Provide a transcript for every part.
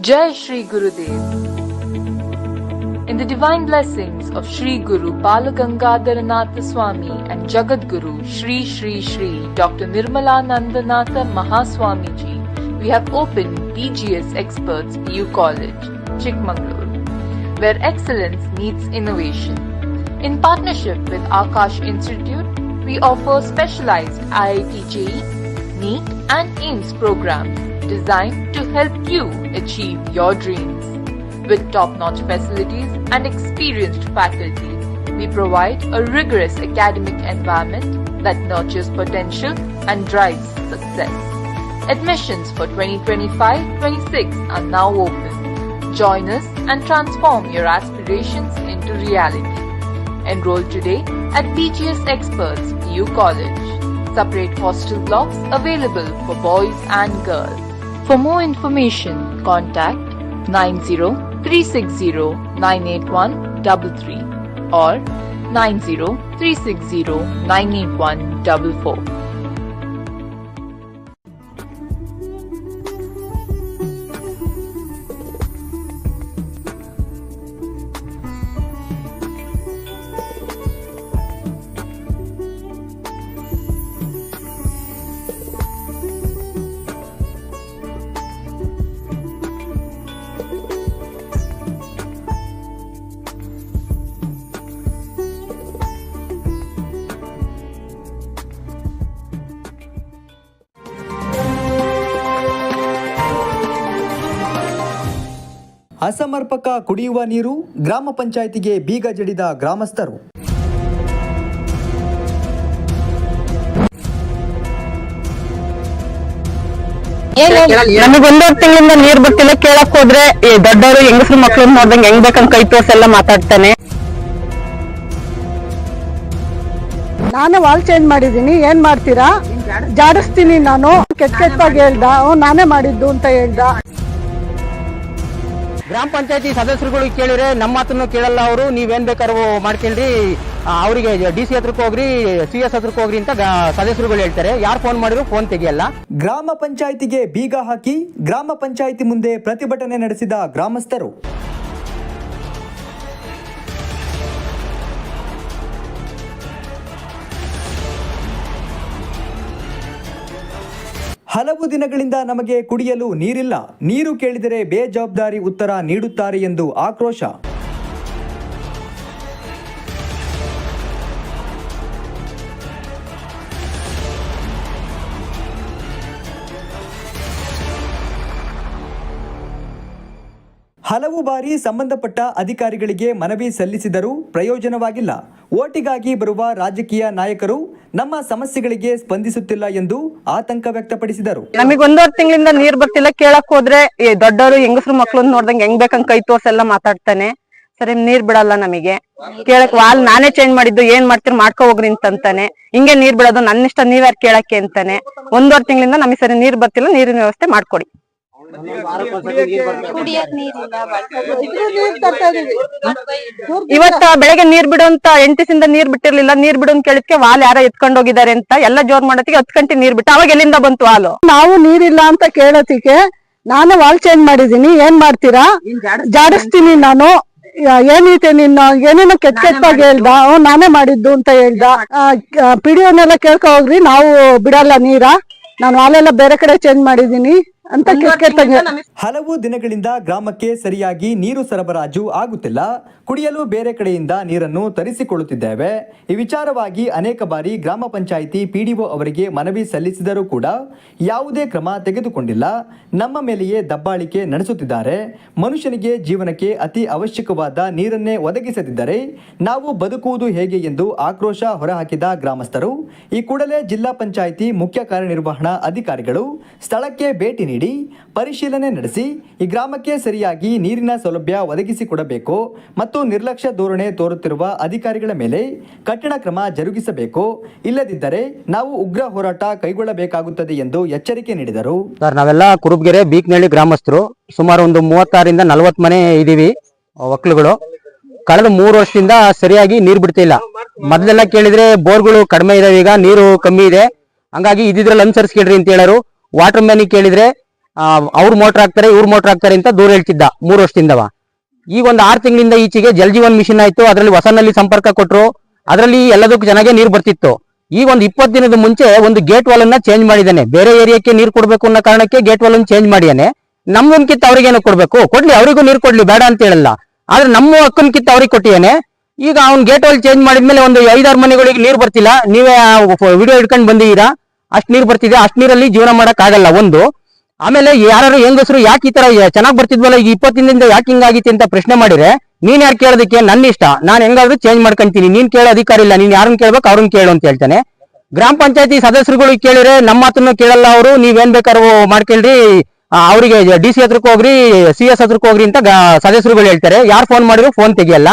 Jai Shri Gurudev. In the divine blessings of Shri Guru Balagangadharanatha Swami and Jagat Guru Shri Shri Shri Dr. Nirmalanandanatha Mahaswamiji, we have opened BGS Experts PU College, Chikmagalur, where excellence meets innovation. In partnership with Akash Institute, we offer specialized IIT NEET and AIMS programs designed to help you achieve your dreams. With top-notch facilities and experienced faculty, we provide a rigorous academic environment that nurtures potential and drives success. Admissions for 2025-26 are now open. Join us and transform your aspirations into reality. Enroll today at BGS Experts PU College. Separate hostel blocks available for boys and girls. For more information, contact 90-360-98133 or 90-360-98144. ಅಸಮರ್ಪಕ ಕುಡಿಯುವ ನೀರು ಗ್ರಾಮ ಪಂಚಾಯಿತಿಗೆ ಬೀಗ ಜಡಿದ ಗ್ರಾಮಸ್ಥರು. ನಮಗ್ ಒಂದೂವರೆ ತಿಂಗಳಿಂದ ನೀರ್ ಬಿಟ್ಟಿಲ್ಲ ಕೇಳಕ್ ಹೋದ್ರೆ ಈ ದೊಡ್ಡವರು ಹೆಂಗಸರು ಮಕ್ಳು ನೋಡ್ದಂಗೆ ಹೆಂಗ್ ಬೇಕಂತ ಕೈ ತೋರ್ಸೆಲ್ಲ ಮಾತಾಡ್ತಾನೆ. ನಾನು ವಾಲ್ ಚೇಂಜ್ ಮಾಡಿದೀನಿ ಏನ್ ಮಾಡ್ತೀರಾ? ಜಾಡಿಸ್ತೀನಿ ನಾನು. ಕೆಟ್ಟ ಕೆಟ್ಟವಾಗಿ ಹೇಳ್ದ ನಾನೇ ಮಾಡಿದ್ದು ಅಂತ ಹೇಳ್ದ. ಗ್ರಾಮ ಪಂಚಾಯತಿ ಸದಸ್ಯರುಗಳು ಕೇಳಿದ್ರೆ ನಮ್ಮ ಮಾತನ್ನು ಕೇಳಲ್ಲ ಅವರು, ನೀವೇನ್ ಬೇಕಾದ್ರೂ ಮಾಡ್ಕೊಂಡ್ರಿ ಅವರಿಗೆ ಡಿ ಸಿ ಹತ್ರಕ್ಕೆ ಹೋಗ್ರಿ, ಸಿ ಎಸ್ ಹತ್ರಕ್ಕೆ ಹೋಗ್ರಿ ಅಂತ ಸದಸ್ಯರುಗಳು ಹೇಳ್ತಾರೆ. ಯಾರು ಫೋನ್ ಮಾಡಿದ್ರು ಫೋನ್ ತೆಗಿಯಲ್ಲ. ಗ್ರಾಮ ಪಂಚಾಯಿತಿಗೆ ಬೀಗ ಹಾಕಿ ಗ್ರಾಮ ಪಂಚಾಯಿತಿ ಮುಂದೆ ಪ್ರತಿಭಟನೆ ನಡೆಸಿದ ಗ್ರಾಮಸ್ಥರು. ಹಲವು ದಿನಗಳಿಂದ ನಮಗೆ ಕುಡಿಯಲು ನೀರಿಲ್ಲ. ನೀರು ಕೇಳಿದರೆ ಬೇಜವಾಬ್ದಾರಿ ಉತ್ತರ ನೀಡುತ್ತಾರೆ ಎಂದು ಆಕ್ರೋಶ. ಹಲವು ಬಾರಿ ಸಂಬಂಧಪಟ್ಟ ಅಧಿಕಾರಿಗಳಿಗೆ ಮನವಿ ಸಲ್ಲಿಸಿದರೂ ಪ್ರಯೋಜನವಾಗಿಲ್ಲ. ಓಟಿಗಾಗಿ ಬರುವ ರಾಜಕೀಯ ನಾಯಕರು ನಮ್ಮ ಸಮಸ್ಯೆಗಳಿಗೆ ಸ್ಪಂದಿಸುತ್ತಿಲ್ಲ ಎಂದು ಆತಂಕ ವ್ಯಕ್ತಪಡಿಸಿದರು. ನಮಗೆ ಒಂದೂವರೆ ತಿಂಗಳಿಂದ ನೀರ್ ಬರ್ತಿಲ್ಲ ಕೇಳಕ್ ಹೋದ್ರೆ ದೊಡ್ಡವರು, ಹೆಂಗಸರು ಮಕ್ಳು ನೋಡ್ದಂಗೆ ಹೆಂಗ್ ಬೇಕಂಗ್ ಕೈ ತೋರ್ಸೆಲ್ಲ ಮಾತಾಡ್ತಾನೆ. ಸರಿ, ನೀರ್ ಬಿಡಲ್ಲ ನಮಗೆ. ಕೇಳಕ್ ವಾಲ್ ನಾನೇ ಚೇಂಜ್ ಮಾಡಿದ್ದು, ಏನ್ ಮಾಡ್ತೀರಿ ಮಾಡ್ಕೊ ಹೋಗ್ರಿ ಅಂತಂತಾನೆ. ಹಿಂಗೆ ನೀರ್ ಬಿಡೋದು ನನ್ನ ಇಷ್ಟ ನೀವ್ಯಾರು ಕೇಳಕ್ಕೆ ಅಂತಾನೆ. ಒಂದೂವರೆ ತಿಂಗಳಿಂದ ನಮಗೆ ಸರಿ ನೀರ್ ಬರ್ತಿಲ್ಲ, ನೀರಿನ ವ್ಯವಸ್ಥೆ ಮಾಡ್ಕೊಡಿ. ಇವತ್ತ ಬೆಳಗ್ಗೆ ನೀರ್ ಬಿಡುವಂತ ಎಂಟಿಸಿಂದ ನೀರ್ ಬಿಟ್ಟಿರ್ಲಿಲ್ಲ. ನೀರ್ ಬಿಡು ಅಂತ ಕೇಳಿದ್ಕೆ ವಾಲ್ ಯಾರ ಎತ್ಕೊಂಡ್ ಹೋಗಿದ್ದಾರೆ ಅಂತ ಎಲ್ಲ ಜೋರ್ ಮಾಡೋತಿಗೆ ಹತ್ ಗಂಟೆ ನೀರ್ ಬಿಟ್ಟು ಅವಾಗ ಎಲ್ಲಿಂದ ಬಂತು ಹಾಲು? ನಾವು ನೀರಿಲ್ಲ ಅಂತ ಕೇಳೋತಿಗೆ ನಾನು ವಾಲ್ ಚೇಂಜ್ ಮಾಡಿದೀನಿ ಏನ್ ಮಾಡ್ತೀರಾ? ಜಾಡಿಸ್ತೀನಿ. ನಾನು. ಏನೈತೆ ನಿನ್ನ? ಏನೇನೋ ಕೆಟ್ಟ ಕೆಟ್ಟಾಗಿ ಹೇಳ್ದ? ನಾನೇ ಮಾಡಿದ್ದು ಅಂತ ಹೇಳ್ದ? ಪಿಡಿಯೋನೆಲ್ಲ ಕೇಳ್ಕೊ ಹೋಗ್ರಿ. ನಾವು ಬಿಡಲ್ಲ ನೀರ. ನಾನು ವಾಲೆಲ್ಲ ಬೇರೆ ಕಡೆ ಚೇಂಜ್ ಮಾಡಿದೀನಿ ಅಂತ ಹಲವು ದಿನಗಳಿಂದ ಗ್ರಾಮಕ್ಕೆ ಸರಿಯಾಗಿ ನೀರು ಸರಬರಾಜು ಆಗುತ್ತಿಲ್ಲ. ಕುಡಿಯಲು ಬೇರೆ ಕಡೆಯಿಂದ ನೀರನ್ನು ತರಿಸಿಕೊಳ್ಳುತ್ತಿದ್ದೇವೆ. ಈ ವಿಚಾರವಾಗಿ ಅನೇಕ ಬಾರಿ ಗ್ರಾಮ ಪಂಚಾಯಿತಿ ಪಿಡಿಒ ಅವರಿಗೆ ಮನವಿ ಸಲ್ಲಿಸಿದರೂ ಕೂಡ ಯಾವುದೇ ಕ್ರಮ ತೆಗೆದುಕೊಂಡಿಲ್ಲ. ನಮ್ಮ ಮೇಲೆಯೇ ದಬ್ಬಾಳಿಕೆ ನಡೆಸುತ್ತಿದ್ದಾರೆ. ಮನುಷ್ಯನಿಗೆ ಜೀವನಕ್ಕೆ ಅತಿ ಅವಶ್ಯಕವಾದ ನೀರನ್ನೇ ಒದಗಿಸದಿದ್ದರೆ ನಾವು ಬದುಕುವುದು ಹೇಗೆ ಎಂದು ಆಕ್ರೋಶ ಹೊರಹಾಕಿದ ಗ್ರಾಮಸ್ಥರು ಈ ಕೂಡಲೇ ಜಿಲ್ಲಾ ಪಂಚಾಯಿತಿ ಮುಖ್ಯ ಕಾರ್ಯನಿರ್ವಹಣಾ ಅಧಿಕಾರಿಗಳು ಸ್ಥಳಕ್ಕೆ ಭೇಟಿ ನೀಡಿ ಪರಿಶೀಲನೆ ನಡೆಸಿ ಈ ಗ್ರಾಮಕ್ಕೆ ಸರಿಯಾಗಿ ನೀರಿನ ಸೌಲಭ್ಯ ಒದಗಿಸಿಕೊಡಬೇಕು ಮತ್ತು ನಿರ್ಲಕ್ಷ್ಯ ಧೋರಣೆ ತೋರುತ್ತಿರುವ ಅಧಿಕಾರಿಗಳ ಮೇಲೆ ಕಠಿಣ ಕ್ರಮ ಜರುಗಿಸಬೇಕು. ಇಲ್ಲದಿದ್ದರೆ ನಾವು ಉಗ್ರ ಹೋರಾಟ ಕೈಗೊಳ್ಳಬೇಕಾಗುತ್ತದೆ ಎಂದು ಎಚ್ಚರಿಕೆ ನೀಡಿದರು. ಸರ್, ನಾವೆಲ್ಲ ಕುರುಬ್ಗೆರೆ, ಬೀಕ್ನಹಳ್ಳಿ ಗ್ರಾಮಸ್ಥರು. ಸುಮಾರು ಒಂದು ಮೂವತ್ತಾರಿಂದ ನಲವತ್ತು ಮನೆ ಇದೀವಿ ಒಕ್ಕಲುಗಳು. ಕಳೆದ ಮೂರು ವರ್ಷದಿಂದ ಸರಿಯಾಗಿ ನೀರು ಬಿಡ್ತಿಲ್ಲ ಮೊದಲೆಲ್ಲ ಕೇಳಿದ್ರೆ ಬೋರ್ಗಳು ಕಡಿಮೆ ಇದಾವೆ, ಈಗ ನೀರು ಕಮ್ಮಿ ಇದೆ. ಹಂಗಾಗಿ ಇದ್ರಲ್ಲಿ ಅನುಸರಿಸ್ಕೊಳ್ರಿ ಅಂತ ಹೇಳರು. ವಾಟರ್ ಮ್ಯಾನಿಗೆ ಕೇಳಿದ್ರೆ ಅವ್ರು ಮೋಟರ್ ಹಾಕ್ತಾರೆ, ಇವ್ರು ಮೋಟರ್ ಹಾಕ್ತಾರೆ ಅಂತ ದೂರ ಹೇಳ್ತಿದ್ದ ಮೂರು ವರ್ಷದಿಂದವ. ಈಗ ಒಂದು ಆರು ತಿಂಗಳಿಂದ ಈಚೆಗೆ ಜಲ್ ಜೀವನ್ ಮಿಷನ್ ಆಯ್ತು, ಅದರಲ್ಲಿ ಹೊಸನಲ್ಲಿ ಸಂಪರ್ಕ ಕೊಟ್ಟರು ಅದರಲ್ಲಿ ಎಲ್ಲದಕ್ಕೂ ಚೆನ್ನಾಗೆ ನೀರು ಬರ್ತಿತ್ತು. ಈಗ ಒಂದು ಇಪ್ಪತ್ತು ದಿನದ ಮುಂಚೆ ಒಂದು ಗೇಟ್ ವಾಲ್ ಅನ್ನ ಚೇಂಜ್ ಮಾಡಿದ್ದಾನೆ ಬೇರೆ ಏರಿಯಾಕ್ಕೆ ನೀರು ಕೊಡಬೇಕು ಅನ್ನೋ ಕಾರಣಕ್ಕೆ ಗೇಟ್ ವಾಲ್ ಅನ್ನು ಚೇಂಜ್ ಮಾಡಿಯಾನೆ ನಮ್ಗನ್ಕಿತ್ತ ಅವ್ರಿಗೇನು ಕೊಡಬೇಕು. ಕೊಡ್ಲಿ, ಅವರಿಗೂ ನೀರು ಕೊಡ್ಲಿ, ಬೇಡ ಅಂತ ಹೇಳಲ್ಲ. ಆದ್ರೆ ನಮ್ಮ ಅಕ್ಕನ್ಕಿತ್ತ ಅವ್ರಿಗೆ ಕೊಟ್ಟಿಯಾನೆ. ಈಗ ಅವ್ನ್ ಗೇಟ್ ವಾಲ್ ಚೇಂಜ್ ಮಾಡಿದ್ಮೇಲೆ ಒಂದು ಐದಾರು ಮನೆಗಳಿಗೆ ನೀರು ಬರ್ತಿಲ್ಲ. ನೀವೇ ವಿಡಿಯೋ ಹಿಡ್ಕೊಂಡು ಬಂದಿದ್ದೀರಾ? ಅಷ್ಟು ನೀರು ಬರ್ತಿದೆ, ಅಷ್ಟು ನೀರಲ್ಲಿ ಜೀವನ ಮಾಡೋಕ್ಕಾಗಲ್ಲ ಒಂದು. ಆಮೇಲೆ ಯಾರು ಹೆಂಗಸರು ಯಾಕೆ ಈ ತರ ಚೆನ್ನಾಗಿ ಬರ್ತಿದ್ವಲ್ಲ ಈಗ ಇಪ್ಪತ್ತಿನಿಂದ ಯಾಕೆ ಹಿಂಗಾಗಿತ್ತು ಅಂತ ಪ್ರಶ್ನೆ ಮಾಡಿದ್ರೆ, ನೀನ್ ಯಾರು ಕೇಳೋದಕ್ಕೆ ನನ್ನ ಇಷ್ಟ, ನಾನು ಹೆಂಗಾದ್ರೂ ಚೇಂಜ್ ಮಾಡ್ಕೊಂತೀನಿ, ನೀನ್ ಕೇಳೋ ಅಧಿಕಾರ ಇಲ್ಲ, ನೀನ್ ಯಾರನ್ನ ಕೇಳ್ಬೇಕು ಅವ್ರನ್ನ ಕೇಳು ಅಂತ ಹೇಳ್ತಾನೆ. ಗ್ರಾಮ ಪಂಚಾಯತಿ ಸದಸ್ಯರುಗಳಿಗೆ ಕೇಳಿದ್ರೆ ನಮ್ಮ ಮಾತನ್ನು ಕೇಳಲ್ಲ ಅವರು, ನೀವೇನ್ ಬೇಕಾದ್ರೂ ಮಾಡ್ಕೊಳ್ರಿ ಅವರಿಗೆ ಡಿ ಸಿ ಹತ್ರಕ್ಕೆ ಹೋಗ್ರಿ ಸಿ ಎಸ್ ಹತ್ರಕ್ಕೆ ಹೋಗ್ರಿ ಅಂತ ಸದಸ್ಯರುಗಳು ಹೇಳ್ತಾರೆ. ಯಾರು ಫೋನ್ ಮಾಡಿದ್ರು ಫೋನ್ ತೆಗಿಯಲ್ಲ.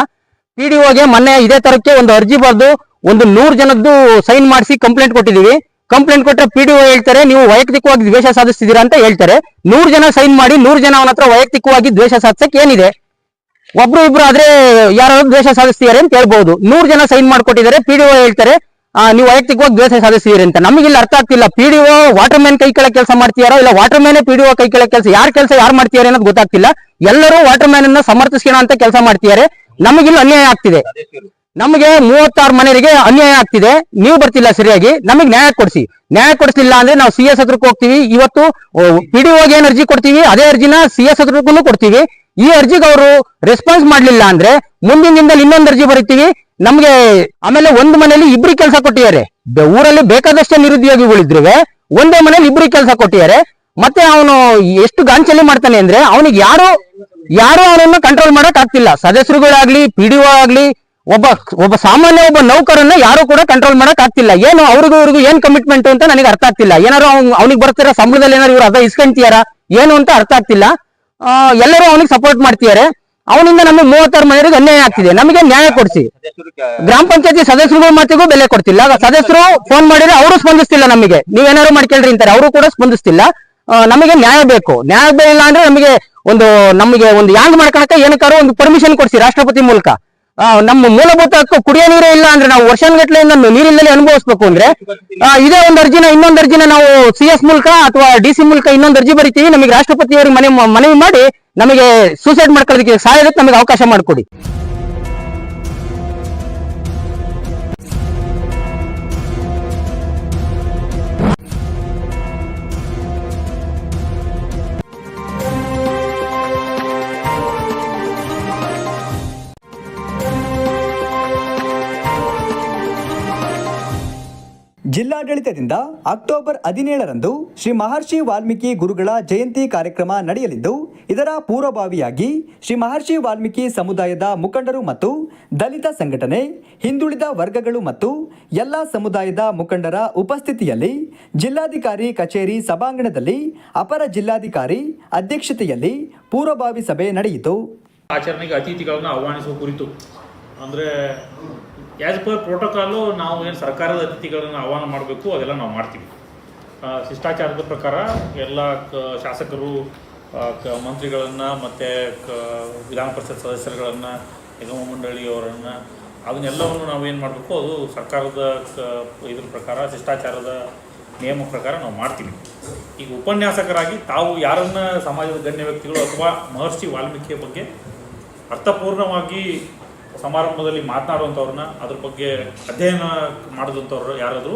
ಪಿ ಡಿ ಒಗೆ ಮೊನ್ನೆ ಇದೇ ತರಕ್ಕೆ ಒಂದು ಅರ್ಜಿ ಬರೆದು ಒಂದು ನೂರು ಜನದ್ದು ಸೈನ್ ಮಾಡಿಸಿ ಕಂಪ್ಲೇಂಟ್ ಕೊಟ್ಟಿದೀವಿ ಕಂಪ್ಲೇಂಟ್ ಕೊಟ್ಟರೆ ಪಿ ಡಿ ಹೇಳ್ತಾರೆ, ನೀವು ವೈಯಕ್ತಿಕವಾಗಿ ದ್ವೇಷ ಸಾಧಿಸ್ತಿದ್ದೀರಾ ಅಂತ ಹೇಳ್ತಾರೆ. ನೂರು ಜನ ಸೈನ್ ಮಾಡಿ, ನೂರು ಜನ ಅವನ ಹತ್ರ ವೈಯಕ್ತಿಕವಾಗಿ ದ್ವೇಷ ಸಾಧಿಸಕ್ಕೆ ಏನಿದೆ? ಒಬ್ರು ಇಬ್ರು ಆದ್ರೆ ಯಾರಾದ್ರೂ ದ್ವೇಷ ಸಾಧಿಸ್ತಿದ್ದಾರೆ ಅಂತ ಹೇಳ್ಬಹುದು ನೂರು ಜನ ಸೈನ್ ಮಾಡ್ಕೊಟ್ಟಿದ್ದಾರೆ ಪಿ ಡಿ ಹೇಳ್ತಾರೆ ನೀವು ವೈಯಕ್ತಿಕವಾಗಿ ದ್ವೇಷ ಸಾಧಿಸ್ತೀರಿ ಅಂತ. ನಮಗೆ ಇಲ್ಲಿ ಅರ್ಥ ಆಗ್ತಿಲ್ಲ. P D O water man ಕೈ ಕೆಳ ಕೆಲಸ ಮಾಡ್ತೀಯಾರೋ, ಇಲ್ಲ ವಾಟರ್ ಮ್ಯಾನೇ ಪಿ ಡಿ ಓ ಕೈ ಕೆಳ ಕೆಲಸ, ಯಾರ ಕೆಲಸ ಯಾರು ಮಾಡ್ತಿದ್ದಾರೆ ಅನ್ನೋದು ಗೊತ್ತಾಗ್ತಿಲ್ಲ. ಎಲ್ಲರೂ ವಾಟರ್ ಮ್ಯಾನ್ ಅನ್ನ ಸಮರ್ಥಿಸ್ಕೋಣ ಅಂತ ಕೆಲಸ ಮಾಡ್ತಿದ್ದಾರೆ. ನಮಗಿಲ್ಲ ಅನ್ಯಾಯ ಆಗ್ತಿದೆ. ನಮಗೆ ಮೂವತ್ತಾರು ಮನೆಯವರಿಗೆ ಅನ್ಯಾಯ ಆಗ್ತಿದೆ. ನೀವು ಬರ್ತಿಲ್ಲ ಸರಿಯಾಗಿ. ನಮಗೆ ನ್ಯಾಯ ಕೊಡಿಸಿ. ನ್ಯಾಯ ಕೊಡಿಸಲಿಲ್ಲ ಅಂದ್ರೆ ನಾವು ಸಿ ಎಸ್ ಹತ್ರಕ್ಕೆ ಹೋಗ್ತೀವಿ. ಇವತ್ತು ಪಿ ಡಿ ಏನ್ ಅರ್ಜಿ ಕೊಡ್ತೀವಿ, ಅದೇ ಅರ್ಜಿನ ಸಿ ಎಸ್ ಹತ್ರಕ್ಕೂ ಕೊಡ್ತೀವಿ. ಈ ಅರ್ಜಿಗೆ ಅವರು ರೆಸ್ಪಾನ್ಸ್ ಮಾಡಲಿಲ್ಲ ಅಂದ್ರೆ ಮುಂದಿನ ದಿನದಲ್ಲಿ ಇನ್ನೊಂದು ಅರ್ಜಿ ಬರೀತೀವಿ. ನಮಗೆ ಆಮೇಲೆ ಒಂದು ಮನೆಯಲ್ಲಿ ಇಬ್ರಿಗೆ ಕೆಲಸ ಕೊಟ್ಟಿದ್ದಾರೆ. ಊರಲ್ಲಿ ಬೇಕಾದಷ್ಟೇ ನಿರುದ್ಯೋಗಿಗಳಿದ್ರು ಒಂದೇ ಮನೇಲಿ ಇಬ್ರಿಗೆ ಕೆಲಸ ಕೊಟ್ಟಿದ್ದಾರೆ. ಮತ್ತೆ ಅವನು ಎಷ್ಟು ಗಾಂಚಲಿ ಮಾಡ್ತಾನೆ ಅಂದ್ರೆ ಅವನಿಗೆ ಯಾರು ಯಾರು ಅವನನ್ನು ಕಂಟ್ರೋಲ್ ಮಾಡಕ್ ಆಗ್ತಿಲ್ಲ. ಸದಸ್ಯರುಗಳಾಗ್ಲಿ, ಪಿ ಡಿ ಆಗ್ಲಿ ಒಬ್ಬ ಒಬ್ಬ ಸಾಮಾನ್ಯ ಒಬ್ಬ ನೌಕರನ್ನ ಯಾರು ಕೂಡ ಕಂಟ್ರೋಲ್ ಮಾಡಕ್ ಆಗ್ತಿಲ್ಲ. ಏನು ಅವ್ರಿಗೂ ಇವ್ರಿಗೂ ಏನ್ ಕಮಿಟ್ಮೆಂಟ್ ಅಂತ ನನಗೆ ಅರ್ಥ ಆಗ್ತಿಲ್ಲ. ಏನಾರು ಅವ್ನಿಗೆ ಬರ್ತಿರೋ ಸಂಬಳದಲ್ಲಿ ಏನಾರು ಇವ್ರು ಅರ್ಧ ಇಸ್ಕೊಂತೀಯಾರ ಏನು ಅಂತ ಅರ್ಥ ಆಗ್ತಿಲ್ಲ. ಎಲ್ಲರೂ ಅವನಿಗೆ ಸಪೋರ್ಟ್ ಮಾಡ್ತಿದ್ದಾರೆ. ಅವನಿಂದ ನಮಗೆ ಮೂವತ್ತಾರು ಮನೆಯವರಿಗೆ ಅನ್ಯಾಯ ಆಗ್ತಿದೆ. ನಮಗೆ ನ್ಯಾಯ ಕೊಡಿಸಿ. ಗ್ರಾಮ ಪಂಚಾಯತಿ ಸದಸ್ಯರುಗಳ ಮಾತಿಗೂ ಬೆಲೆ ಕೊಡ್ತಿಲ್ಲ. ಸದಸ್ಯರು ಫೋನ್ ಮಾಡಿದ್ರೆ ಅವರು ಸ್ಪಂದಿಸ್ತಿಲ್ಲ ನಮಗೆ. ನೀವೇನಾದ್ರು ಮಾಡ್ಕೊಳ್ರಿ ಅಂತಾರೆ. ಅವರು ಕೂಡ ಸ್ಪಂದಿಸ್ತಿಲ್ಲ. ನಮಗೆ ನ್ಯಾಯ ಬೇಕು. ನ್ಯಾಯ ಬೇಕಿಲ್ಲ ಅಂದ್ರೆ ನಮಗೆ ಒಂದು ನಮಗೆ ಒಂದು ಯಾಂಗ್ ಮಾಡ್ಕೊಳಕ್ಕೆ ಏನಕ್ಕಾರು ಒಂದು ಪರ್ಮಿಷನ್ ಕೊಡಿಸಿ ರಾಷ್ಟ್ರಪತಿ ಮೂಲಕ. ನಮ್ಮ ಮೂಲಭೂತ ಹಕ್ಕು ಕುಡಿಯೋ ನೀರೇ ಇಲ್ಲ ಅಂದ್ರೆ ನಾವು ವರ್ಷಾನ್ಗಟ್ಲೆ ನೀರಿಲ್ಲದೆ ಅನುಭವಿಸ್ಬೇಕು ಅಂದ್ರೆ ಇದೇ ಒಂದು ಅರ್ಜಿನ, ಇನ್ನೊಂದು ಅರ್ಜಿನ ನಾವು ಸಿ ಎಸ್ ಮೂಲಕ ಅಥವಾ ಡಿ ಸಿ ಮೂಲಕ ಇನ್ನೊಂದು ಅರ್ಜಿ ಬರಿತೀವಿ. ನಮಗೆ ರಾಷ್ಟ್ರಪತಿಯವರಿಗೆ ಮನೆ, ಮನವಿ ಮಾಡಿ ನಮಗೆ ಸೂಸೈಡ್ ಮಾಡ್ಕೊಳ್ಳೋದಕ್ಕೆ ಸಹಾಯ ನಮಗೆ ಅವಕಾಶ ಮಾಡಿಕೊಡಿ. ಜಿಲ್ಲಾಡಳಿತದಿಂದ ಅಕ್ಟೋಬರ್ ಹದಿನೇಳರಂದು ಶ್ರೀ ಮಹರ್ಷಿ ವಾಲ್ಮೀಕಿ ಗುರುಗಳ ಜಯಂತಿ ಕಾರ್ಯಕ್ರಮ ನಡೆಯಲಿದ್ದು ಇದರ ಪೂರ್ವಭಾವಿಯಾಗಿ ಶ್ರೀ ಮಹರ್ಷಿ ವಾಲ್ಮೀಕಿ ಸಮುದಾಯದ ಮುಖಂಡರು ಮತ್ತು ದಲಿತ ಸಂಘಟನೆ ಹಿಂದುಳಿದ ವರ್ಗಗಳು ಮತ್ತು ಎಲ್ಲ ಸಮುದಾಯದ ಮುಖಂಡರ ಉಪಸ್ಥಿತಿಯಲ್ಲಿ ಜಿಲ್ಲಾಧಿಕಾರಿ ಕಚೇರಿ ಸಭಾಂಗಣದಲ್ಲಿ ಅಪರ ಜಿಲ್ಲಾಧಿಕಾರಿ ಅಧ್ಯಕ್ಷತೆಯಲ್ಲಿ ಪೂರ್ವಭಾವಿ ಸಭೆ ನಡೆಯಿತು. ಆಚರಣೆಗೆ ಅತಿಥಿಗಳನ್ನು ಆಹ್ವಾನಿಸುವ ಕುರಿತು. ಅಂದರೆ ಆ್ಯಸ್ ಪರ್ ಪ್ರೋಟೋಕಾಲು ನಾವು ಏನು ಸರ್ಕಾರದ ಅತಿಥಿಗಳನ್ನು ಆಹ್ವಾನ ಮಾಡಬೇಕು, ಅದೆಲ್ಲ ನಾವು ಮಾಡ್ತೀವಿ. ಶಿಷ್ಟಾಚಾರದ ಪ್ರಕಾರ ಎಲ್ಲ ಕ, ಶಾಸಕರು ಕ, ಮಂತ್ರಿಗಳನ್ನು ಮತ್ತು, ಕ, ವಿಧಾನ ಪರಿಷತ್ ಸದಸ್ಯರುಗಳನ್ನು, ನಿಗಮ ಮಂಡಳಿಯವರನ್ನು ಅದನ್ನೆಲ್ಲವನ್ನು ನಾವು ಏನು ಮಾಡಬೇಕು, ಅದು ಸರ್ಕಾರದ, ಕ, ಇದ್ರ ಪ್ರಕಾರ, ಶಿಷ್ಟಾಚಾರದ ನಿಯಮ ಪ್ರಕಾರ ನಾವು ಮಾಡ್ತೀವಿ. ಈಗ ಉಪನ್ಯಾಸಕರಾಗಿ ತಾವು ಯಾರನ್ನ ಸಮಾಜದ ಗಣ್ಯ ವ್ಯಕ್ತಿಗಳು ಅಥವಾ ಮಹರ್ಷಿ ವಾಲ್ಮೀಕಿಯ ಬಗ್ಗೆ ಅರ್ಥಪೂರ್ಣವಾಗಿ ಸಮಾರಂಭದಲ್ಲಿ ಮಾತನಾಡುವಂಥವ್ರನ್ನ ಅದ್ರ ಬಗ್ಗೆ ಅಧ್ಯಯನ ಮಾಡಿದಂಥವ್ರು ಯಾರಾದರೂ,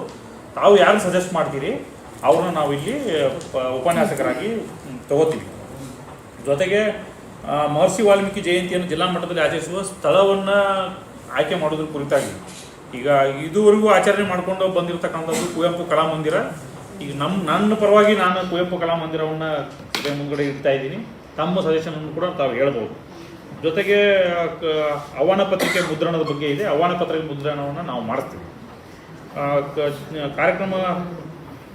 ತಾವು ಯಾರು ಸಜೆಸ್ಟ್ ಮಾಡ್ತೀರಿ, ಅವ್ರನ್ನ ನಾವು ಇಲ್ಲಿ ಉಪನ್ಯಾಸಕರಾಗಿ ತಗೋತೀವಿ. ಜೊತೆಗೆ ಮಹರ್ಷಿ ವಾಲ್ಮೀಕಿ ಜಯಂತಿಯನ್ನು ಜಿಲ್ಲಾ ಮಟ್ಟದಲ್ಲಿ ಆಚರಿಸುವ ಸ್ಥಳವನ್ನು ಆಯ್ಕೆ ಮಾಡೋದ್ರ ಕುರಿತಾಗಿ. ಈಗ ಇದುವರೆಗೂ ಆಚರಣೆ ಮಾಡ್ಕೊಂಡು ಬಂದಿರತಕ್ಕಂಥದ್ದು ಕುವೆಂಪು ಕಲಾಮಂದಿರ. ಈಗ ನಮ್ಮ ನನ್ನ ಪರವಾಗಿ ನಾನು ಕುವೆಂಪು ಕಲಾಮಂದಿರವನ್ನು ಮುಂದ್ಗಡೆ ಇಡ್ತಾ ಇದ್ದೀನಿ. ತಮ್ಮ ಸಜೆಷನ್ ಕೂಡ ತಾವು ಹೇಳ್ಬೋದು. ಜೊತೆಗೆ ಕ- ಆಹ್ವಾನ ಪತ್ರಿಕೆ ಮುದ್ರಣದ ಬಗ್ಗೆ ಇದೆ. ಆಹ್ವಾನ ಪತ್ರಿಕೆ ಮುದ್ರಣವನ್ನು ನಾವು ಮಾಡ್ತೀವಿ ಕಾರ್ಯಕ್ರಮ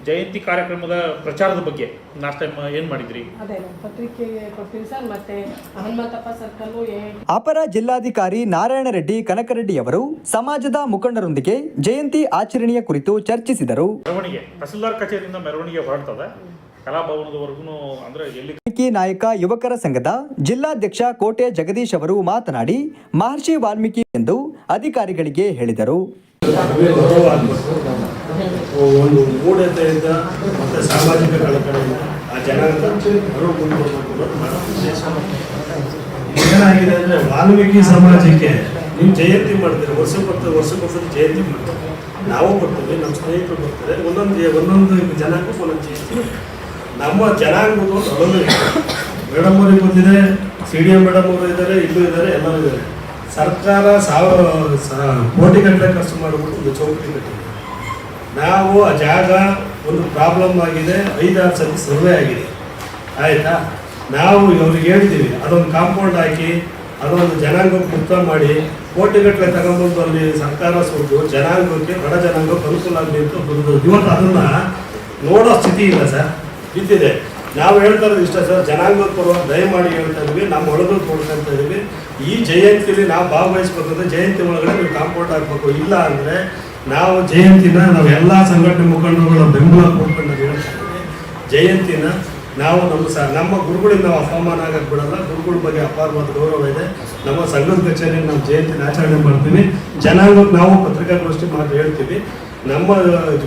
ಜಯಂತಿ ಕಾರ್ಯಕ್ರಮದ ಪ್ರಚಾರದ ಬಗ್ಗೆ ನಾಷ್ಟ ಟೈಮ್ ಏನು ಮಾಡಿದ್ರಿ? ಅಪರ ಜಿಲ್ಲಾಧಿಕಾರಿ ನಾರಾಯಣ ರೆಡ್ಡಿ ಕನಕರೆಡ್ಡಿಯವರು ಸಮಾಜದ ಮುಖಂಡರೊಂದಿಗೆ ಜಯಂತಿ ಆಚರಣೆಯ ಕುರಿತು ಚರ್ಚಿಸಿದರು. ಮೆರವಣಿಗೆ ತಹಸೀಲ್ದಾರ್ ಕಚೇರಿಯಿಂದ ಮೆರವಣಿಗೆ ಹೊರಡ್ತದೆ. ಕಲಾಭವನದವರೆಗೂ ಅಂದರೆ ಎಲ್ಲಿ ನಾಯಕ ಯುವಕರ ಸಂಘದ ಜಿಲ್ಲಾಧ್ಯಕ್ಷ ಕೋಟೆ ಜಗದೀಶ್ ಅವರು ಮಾತನಾಡಿ ಮಹರ್ಷಿ ವಾಲ್ಮೀಕಿ ಎಂದು ಅಧಿಕಾರಿಗಳಿಗೆ ಹೇಳಿದರು. ಒಂದು ಮೂಢತೆಯಿಂದ ಮತ್ತು ಸಾಮಾಜಿಕ ಕಳಕಳಿಯಿಂದ ಆ ಜನಾಂಗ ಏನಾಗಿದೆ ಅಂದ್ರೆ ವಾಲ್ಮೀಕಿ ಸಮಾಜಕ್ಕೆ ನೀವು ಜಯಂತಿ ಮಾಡ್ತೀರಿ ವರ್ಷಕ್ಕೊತ್ತು ವರ್ಷಕ್ಕೊಂದ್ಸರಿ ಜಯಂತಿ ಮಾಡ್ತೀವಿ ನಾವು ಬರ್ತೀವಿ ನಮ್ಮ ಸ್ನೇಹಿತರು ಬರ್ತಾರೆ ಒಂದೊಂದು ಒಂದೊಂದು ಜನಾಂಗಕ್ಕೆ ಒಂದೊಂದು ಜಯಂತಿ. ನಮ್ಮ ಜನಾಂಗದ ಒಂದು ಅಳಲು ಇದೆ. ಮೇಡಮ್ ಅವ್ರಿಗೆ ಬಂದಿದೆ ಸಿ ಡಿ ಎಂ ಮೇಡಮ್ ಅವರು ಇದ್ದಾರೆ, ಇಲ್ಲೂ ಇದ್ದಾರೆ, ಎಲ್ಲರೂ ಇದ್ದಾರೆ. ಸರ್ಕಾರ ಸಾವಿರ ಕೋಟಿ ಕೋಟಿಗಟ್ಟಲೆ ಖರ್ಚು ಮಾಡಿಬಿಟ್ಟು ಒಂದು ಚೌಕಟ್ಟಿ ಕಟ್ಟಿದೆ. ನಾವು ಆ ಜಾಗ ಒಂದು ಪ್ರಾಬ್ಲಮ್ ಆಗಿದೆ, ಐದಾರು ಸತಿ ಸರ್ವೆ ಆಗಿದೆ. ಆಯಿತಾ? ನಾವು ಇವ್ರಿಗೆ ಹೇಳ್ತೀವಿ, ಅದೊಂದು ಕಾಂಪೌಂಡ್ ಹಾಕಿ, ಅದೊಂದು ಜನಾಂಗಕ್ಕೆ ಮುಕ್ತ ಮಾಡಿ ಕೋಟಿಗಟ್ಟಲೆ ತಗೊಂಡ್ಬಂದು ಅಲ್ಲಿ ಸರ್ಕಾರ ಸುಟ್ಟು, ಜನಾಂಗಕ್ಕೆ, ಬಡ ಜನಾಂಗಕ್ಕೆ ಅನುಕೂಲ ಆಗಲಿ ಅಂತ ಬಂದು ಇವತ್ತು ಅದನ್ನು ನೋಡೋ ಸ್ಥಿತಿ ಇಲ್ಲ ಸರ್. ಬಿದ್ದಿದೆ ನಾವು ಹೇಳ್ತಾ ಇರೋದು ಇಷ್ಟ ಸರ್, ಜನಾಂಗದ ಪರವಾಗಿ ದಯಮಾಡಿ ಹೇಳ್ತಾ ಇದ್ದೀವಿ, ನಮ್ಮ ಒಳಗೆ ಕೊಡ್ಕೊಂತ ಇದೀವಿ ಈ ಜಯಂತಿಲಿ ನಾವು ಭಾಗವಹಿಸ್ಬೇಕಂದ್ರೆ ಜಯಂತಿ ಒಳಗಡೆ ನೀವು ಕಾಂಪೌಂಡ್ ಆಗ್ಬೇಕು ಇಲ್ಲ ಅಂದ್ರೆ ನಾವು ಜಯಂತಿನ ನಾವು ಎಲ್ಲ ಸಂಘಟನೆ ಮುಖಂಡರುಗಳ ಬೆಂಬಲ ಕೊಡ್ಕೊಂಡು ಹೇಳ್ತಾ ಇದ್ದೀವಿ. ಜಯಂತಿನ ನಾವು ನಮ್ಮ ಸ, ನಮ್ಮ ಗುರುಗಳಿಂದ ನಾವು ಅಪಮಾನ ಆಗಕ್ಕೆ ಬಿಡಲ್ಲ. ಗುರುಗಳ ಬಗ್ಗೆ ಅಪಾರವಾದ ಗೌರವ ಇದೆ. ನಮ್ಮ ಸಂಘದ ಕಚೇರಿಯಲ್ಲಿ ನಾವು ಜಯಂತಿನ ಆಚರಣೆ ಮಾಡ್ತೀವಿ. ಜನಾಂಗಕ್ಕೆ ನಾವು ಪತ್ರಿಕಾಗೋಷ್ಠಿ ಮಾಡಿ ಹೇಳ್ತೀವಿ. ನಮ್ಮ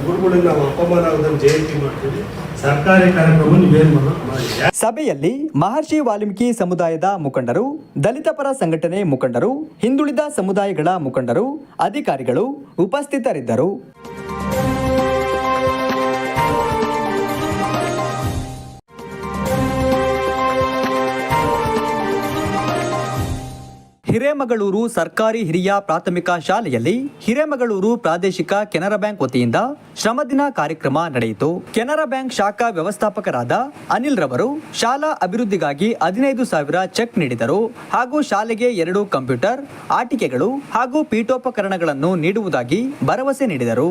ಗುರುಗಳಿಗೆ ನಾವು ಅಪಮಾನ ಆಗದಂಗೆ ಜಯಂತಿ ಮಾಡ್ತೀವಿ. ಸರ್ಕಾರಿ ಕಾರ್ಯಕ್ರಮ ಸಭೆಯಲ್ಲಿ ಮಹರ್ಷಿ ವಾಲ್ಮೀಕಿ ಸಮುದಾಯದ ಮುಖಂಡರು, ದಲಿತ ಪರ ಸಂಘಟನೆ ಮುಖಂಡರು, ಹಿಂದುಳಿದ ಸಮುದಾಯಗಳ ಮುಖಂಡರು, ಅಧಿಕಾರಿಗಳು ಉಪಸ್ಥಿತರಿದ್ದರು. ಹಿರೇಮಗಳೂರು ಸರ್ಕಾರಿ ಹಿರಿಯ ಪ್ರಾಥಮಿಕ ಶಾಲೆಯಲ್ಲಿ ಹಿರೇಮಗಳೂರು ಪ್ರಾದೇಶಿಕ ಕೆನರಾ ಬ್ಯಾಂಕ್ ವತಿಯಿಂದ ಶ್ರಮದಿನ ಕಾರ್ಯಕ್ರಮ ನಡೆಯಿತು. ಕೆನರಾ ಬ್ಯಾಂಕ್ ಶಾಖಾ ವ್ಯವಸ್ಥಾಪಕರಾದ ಅನಿಲ್ ರವರು ಶಾಲಾ ಅಭಿವೃದ್ಧಿಗಾಗಿ ಹದಿನೈದು ಸಾವಿರ ಚೆಕ್ ನೀಡಿದರು. ಹಾಗೂ ಶಾಲೆಗೆ ಎರಡು ಕಂಪ್ಯೂಟರ್, ಆಟಿಕೆಗಳು ಹಾಗೂ ಪೀಠೋಪಕರಣಗಳನ್ನು ನೀಡುವುದಾಗಿ ಭರವಸೆ ನೀಡಿದರು.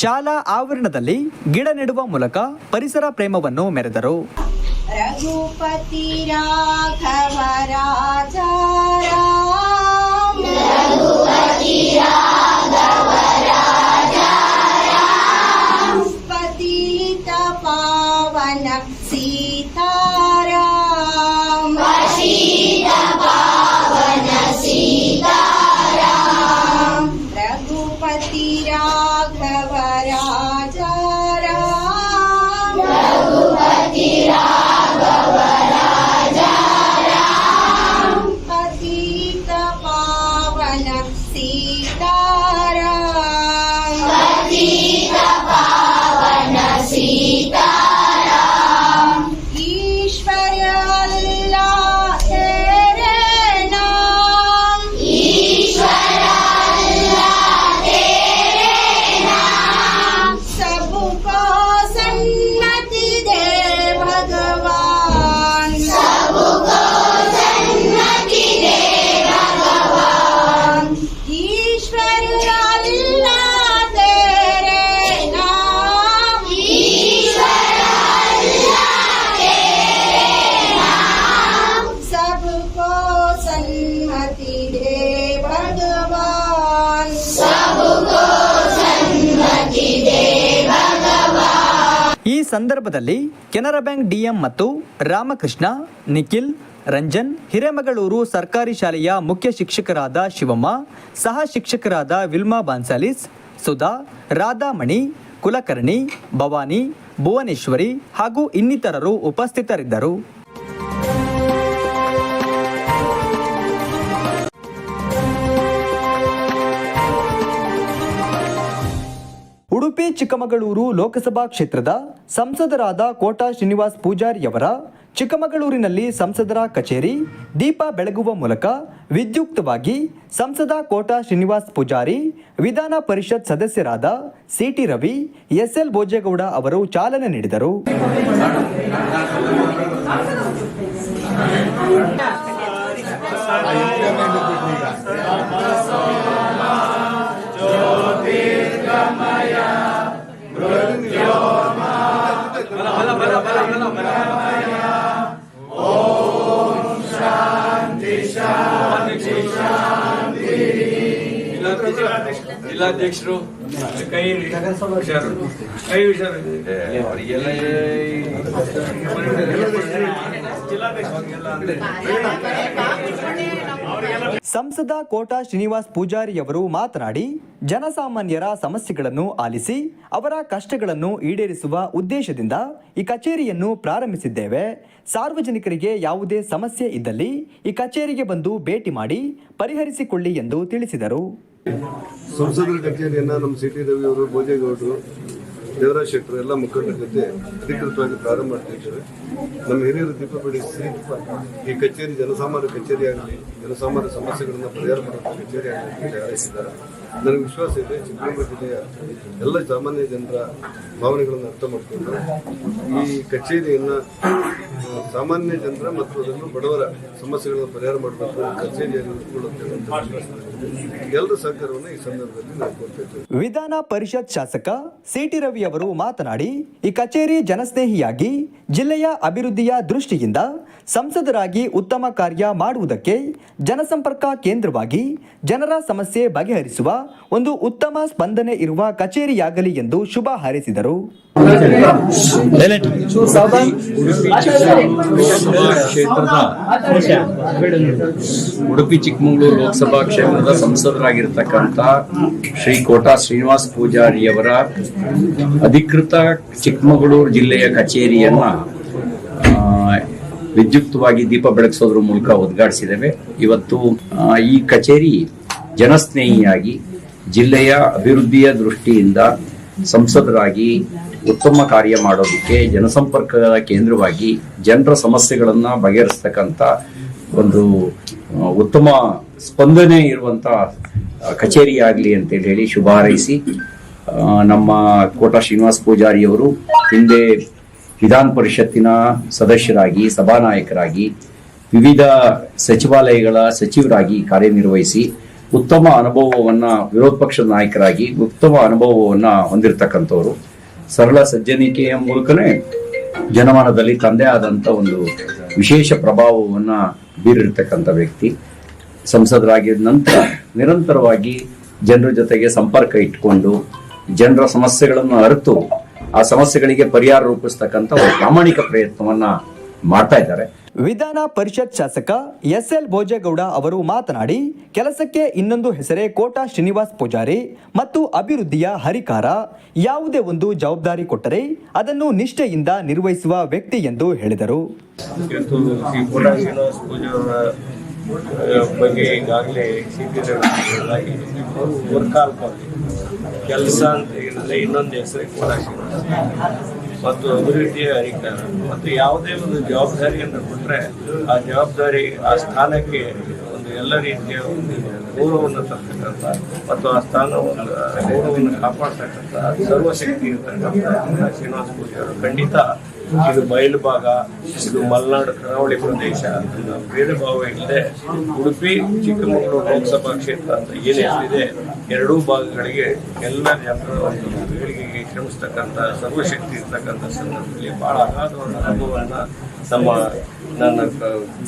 ಶಾಲಾ ಆವರಣದಲ್ಲಿ ಗಿಡ ನೆಡುವ ಮೂಲಕ ಪರಿಸರ ಪ್ರೇಮವನ್ನು ಮೆರೆದರು. ರಘುಪತಿ ರಾಘವ ರಾಜ ರಾಘವ ಈ ಸಂದರ್ಭದಲ್ಲಿ ಕೆನರಾ ಬ್ಯಾಂಕ್ ಡಿಎಂ ಮತ್ತು ರಾಮಕೃಷ್ಣ, ನಿಖಿಲ್, ರಂಜನ್, ಹಿರೇಮಗಳೂರು ಸರ್ಕಾರಿ ಶಾಲೆಯ ಮುಖ್ಯ ಶಿಕ್ಷಕರಾದ ಶಿವಮ್ಮ, ಸಹ ಶಿಕ್ಷಕರಾದ ವಿಲ್ಮಾ ಬಾನ್ಸಾಲಿಸ್, ಸುಧಾ, ರಾಧಾಮಣಿ, ಕುಲಕರ್ಣಿ, ಭವಾನಿ, ಭುವನೇಶ್ವರಿ ಹಾಗೂ ಇನ್ನಿತರರು ಉಪಸ್ಥಿತರಿದ್ದರು. ಉಡುಪಿ, ಚಿಕ್ಕಮಗಳೂರು ಲೋಕಸಭಾ ಕ್ಷೇತ್ರದ ಸಂಸದರಾದ ಕೋಟಾ ಶ್ರೀನಿವಾಸ್ ಪೂಜಾರಿಯವರ ಚಿಕ್ಕಮಗಳೂರಿನಲ್ಲಿ ಸಂಸದರ ಕಚೇರಿ, ದೀಪ ಬೆಳಗುವ ಮೂಲಕ ವಿದ್ಯುಕ್ತವಾಗಿ ಸಂಸದ ಕೋಟಾ ಶ್ರೀನಿವಾಸ್ ಪೂಜಾರಿ, ವಿಧಾನ ಪರಿಷತ್ ಸದಸ್ಯರಾದ ಸಿಟಿ ರವಿ, ಎಸ್ಎಲ್ ಭೋಜೇಗೌಡ ಅವರು ಚಾಲನೆ ನೀಡಿದರು. ಜಿಲ್ಲಾಧ್ಯಕ್ಷರು ಕೈ ಕೈ ವಿಷಯ ಅವರಿಗೆಲ್ಲ ಜಿಲ್ಲಾಧ್ಯಕ್ಷರಿಗೆಲ್ಲ ಸಂಸದ ಕೋಟಾ ಶ್ರೀನಿವಾಸ್ ಪೂಜಾರಿಯವರು ಮಾತನಾಡಿ, ಜನಸಾಮಾನ್ಯರ ಸಮಸ್ಯೆಗಳನ್ನು ಆಲಿಸಿ, ಅವರ ಕಷ್ಟಗಳನ್ನು ಈಡೇರಿಸುವ ಉದ್ದೇಶದಿಂದ ಈ ಕಚೇರಿಯನ್ನು ಪ್ರಾರಂಭಿಸಿದ್ದೇವೆ. ಸಾರ್ವಜನಿಕರಿಗೆ ಯಾವುದೇ ಸಮಸ್ಯೆ ಇದ್ದಲ್ಲಿ ಈ ಕಚೇರಿಗೆ ಬಂದು ಭೇಟಿ ಮಾಡಿ ಪರಿಹರಿಸಿಕೊಳ್ಳಿ ಎಂದು ತಿಳಿಸಿದರು. ಸಂಸದರ ಕಚೇರಿಯನ್ನ ನಮ್ಮ ಸಿಟಿ ರವಿ ಅವರು ಭೋಜೇಗೌಡರು ದೇವರಾಜ್ ಶೆಟ್ಟರು ಎಲ್ಲ ಮುಖಂಡರ ಜೊತೆ ಅಧಿಕೃತವಾಗಿ ಪ್ರಾರಂಭ ಮಾಡ್ತಿದ್ದೇವೆ ನಮ್ಮ ಹಿರಿಯರು ದೀಪ ಬೆಳೆಸಿ ಈ ಕಚೇರಿ ಜನಸಾಮಾನ್ಯ ಕಚೇರಿ ಆಗಲಿ ಜನಸಾಮಾನ್ಯ ಸಮಸ್ಯೆಗಳನ್ನು ಪರಿಹಾರ ಮಾಡುವ ಕಚೇರಿ ಆಗಲಿ ಹಾರೈಸಿದ್ದಾರೆ ನನಗೆ ವಿಶ್ವಾಸ ಇದೆ ಚಿತ್ರದುರ್ಗ ಜಿಲ್ಲೆಯ ಎಲ್ಲ ಸಾಮಾನ್ಯ ಜನರ ಭಾವನೆಗಳನ್ನು ಅರ್ಥ ಮಾಡಿಕೊಂಡು ಈ ಕಚೇರಿಯನ್ನು ಸಾಮಾನ್ಯ ಜನರ ಮತ್ತು ಅದನ್ನು ಬಡವರ ಸಮಸ್ಯೆಗಳನ್ನು ಪರಿಹಾರ ಮಾಡಬೇಕು ಕಚೇರಿಯನ್ನು. ಎಲ್ಲರ ಸಹಕಾರವನ್ನು ಈ ಸಂದರ್ಭದಲ್ಲಿ ನಾವು ಕೊಡ್ತಾ ವಿಧಾನ ಪರಿಷತ್ ಶಾಸಕ ಸಿಟಿ ರವಿ ಅವರು ಮಾತನಾಡಿ, ಈ ಕಚೇರಿ ಜನಸ್ನೇಹಿಯಾಗಿ ಜಿಲ್ಲೆಯ ಅಭಿವೃದ್ಧಿಯ ದೃಷ್ಟಿಯಿಂದ ಸಂಸದರಾಗಿ ಉತ್ತಮ ಕಾರ್ಯ ಮಾಡುವುದಕ್ಕೆ ಜನಸಂಪರ್ಕ ಕೇಂದ್ರವಾಗಿ ಜನರ ಸಮಸ್ಯೆ ಬಗೆಹರಿಸುವ ಒಂದು ಉತ್ತಮ ಸ್ಪಂದನೆ ಇರುವ ಕಚೇರಿಯಾಗಲಿ ಎಂದು ಶುಭ ಹಾರೈಸಿದರು. ಉಡುಪಿ ಚಿಕ್ಕಮಗಳೂರು ಲೋಕಸಭಾ ಕ್ಷೇತ್ರದ ಸಂಸದರಾಗಿರ್ತಕ್ಕಂಥ ಶ್ರೀ ಕೋಟಾ ಶ್ರೀನಿವಾಸ್ ಪೂಜಾರಿಯವರ ಅಧಿಕೃತ ಚಿಕ್ಕಮಗಳೂರು ಜಿಲ್ಲೆಯ ಕಚೇರಿಯನ್ನ ವಿದ್ಯುಕ್ತವಾಗಿ ದೀಪ ಬೆಳಗಿಸೋದ್ರ ಮೂಲಕ ಉದ್ಘಾಟಿಸಿದ್ದೇವೆ. ಇವತ್ತು ಈ ಕಚೇರಿ ಜನಸ್ನೇಹಿಯಾಗಿ ಜಿಲ್ಲೆಯ ಅಭಿವೃದ್ಧಿಯ ದೃಷ್ಟಿಯಿಂದ ಸಂಸದರಾಗಿ ಉತ್ತಮ ಕಾರ್ಯ ಮಾಡೋದಕ್ಕೆ ಜನಸಂಪರ್ಕದ ಕೇಂದ್ರವಾಗಿ ಜನರ ಸಮಸ್ಯೆಗಳನ್ನು ಬಗೆಹರಿಸ್ತಕ್ಕಂಥ ಒಂದು ಉತ್ತಮ ಸ್ಪಂದನೆ ಇರುವಂತ ಆ, ಕಚೇರಿ ಆಗಲಿ ಅಂತೇಳಿ ಹೇಳಿ ಶುಭ ಹಾರೈಸಿ ನಮ್ಮ ಕೋಟಾ ಶ್ರೀನಿವಾಸ್ ಪೂಜಾರಿಯವರು ಹಿಂದೆ ವಿಧಾನ ಪರಿಷತ್ತಿನ ಸದಸ್ಯರಾಗಿ, ಸಭಾನಾಯಕರಾಗಿ, ವಿವಿಧ ಸಚಿವಾಲಯಗಳ ಸಚಿವರಾಗಿ ಕಾರ್ಯನಿರ್ವಹಿಸಿ ಉತ್ತಮ ಅನುಭವವನ್ನು ವಿರೋಧ ಪಕ್ಷದ ನಾಯಕರಾಗಿ ಉತ್ತಮ ಅನುಭವವನ್ನು ಹೊಂದಿರತಕ್ಕಂಥವ್ರು. ಸರಳ ಸಜ್ಜನಿಕೆಯ ಮೂಲಕನೇ ಜನಮಾನದಲ್ಲಿ ತಂದೆ ಆದಂಥ ಒಂದು ವಿಶೇಷ ಪ್ರಭಾವವನ್ನು ಬೀರಿರ್ತಕ್ಕಂಥ ವ್ಯಕ್ತಿ. ಸಂಸದರಾಗಿದ ನಂತರ ನಿರಂತರವಾಗಿ ಜನರ ಜೊತೆಗೆ ಸಂಪರ್ಕ ಇಟ್ಟುಕೊಂಡು ಜನರ ಸಮಸ್ಯೆಗಳನ್ನು ಅರಿತು ಸಮಸ್ಯೆಗಳಿಗೆ ಪರಿಹಾರ ರೂಪಿಸ್ತಕ್ಕಂಥ ಒಂದು ಪ್ರಾಮಾಣಿಕ ಪ್ರಯತ್ನವನ್ನ ಮಾಡ್ತಾ ಇದ್ದಾರೆ. ವಿಧಾನ ಪರಿಷತ್ ಶಾಸಕ ಎಸ್ ಎಲ್ ಭೋಜೇಗೌಡ ಅವರು ಮಾತನಾಡಿ ಕೆಲಸಕ್ಕೆ ಇನ್ನೊಂದು ಹೆಸರೇ ಕೋಟಾ ಶ್ರೀನಿವಾಸ್ ಪೂಜಾರಿ ಮತ್ತು ಅಭಿವೃದ್ಧಿಯ ಹರಿಕಾರ. ಯಾವುದೇ ಒಂದು ಜವಾಬ್ದಾರಿ ಕೊಟ್ಟರೆ ಅದನ್ನು ನಿಷ್ಠೆಯಿಂದ ನಿರ್ವಹಿಸುವ ವ್ಯಕ್ತಿ ಎಂದು ಹೇಳಿದರು. ಬಗ್ಗೆ ಈಗಾಗಲೇ ಸಿ ಪಿ ರವಿ ಕೆಲಸ ಅಂತ ಹೇಳಿದ್ರೆ ಇನ್ನೊಂದು ಹೆಸರಿಗೆ ಕೂಡ ಮತ್ತು ಅಭಿವೃದ್ಧಿಯ ಅಧಿಕಾರ. ಮತ್ತು ಯಾವುದೇ ಒಂದು ಜವಾಬ್ದಾರಿಯನ್ನು ಕೊಟ್ಟರೆ ಆ ಜವಾಬ್ದಾರಿ ಆ ಸ್ಥಾನಕ್ಕೆ ಒಂದು ಎಲ್ಲ ರೀತಿಯ ಒಂದು ಗೌರವವನ್ನು ತರ್ತಕ್ಕಂಥ ಮತ್ತು ಆ ಸ್ಥಾನವನ್ನು ಗೌರವವನ್ನು ಕಾಪಾಡ್ತಕ್ಕಂಥ ಸರ್ವಶಕ್ತಿ ಇರ್ತಕ್ಕಂಥ ಶ್ರೀನಿವಾಸ ಪೂಜೆ ಅವರು ಖಂಡಿತ ಇದು ಮೈಲು ಭಾಗ, ಇದು ಮಲೆನಾಡು ಕರಾವಳಿ ಪ್ರದೇಶ ಅಂತ ಭೇದ ಭಾವ ಇಲ್ಲದೆ ಉಡುಪಿ, ಚಿಕ್ಕಮಗಳೂರು ಲೋಕಸಭಾ ಕ್ಷೇತ್ರ ಅಂತ ಏನು ಹೆಸರಿದೆ ಎರಡೂ ಭಾಗಗಳಿಗೆ ಎಲ್ಲ ಜನರ ಒಂದು ಶ್ರಮಿಸ್ತಕ್ಕಂಥ ಸರ್ವಶಕ್ತಿ ಇರ್ತಕ್ಕಂಥ ಸಂದರ್ಭದಲ್ಲಿ ಬಹಳ ಅಗಾಧವಾದ ಅನುಭವವನ್ನು ನಮ್ಮ ನನ್ನ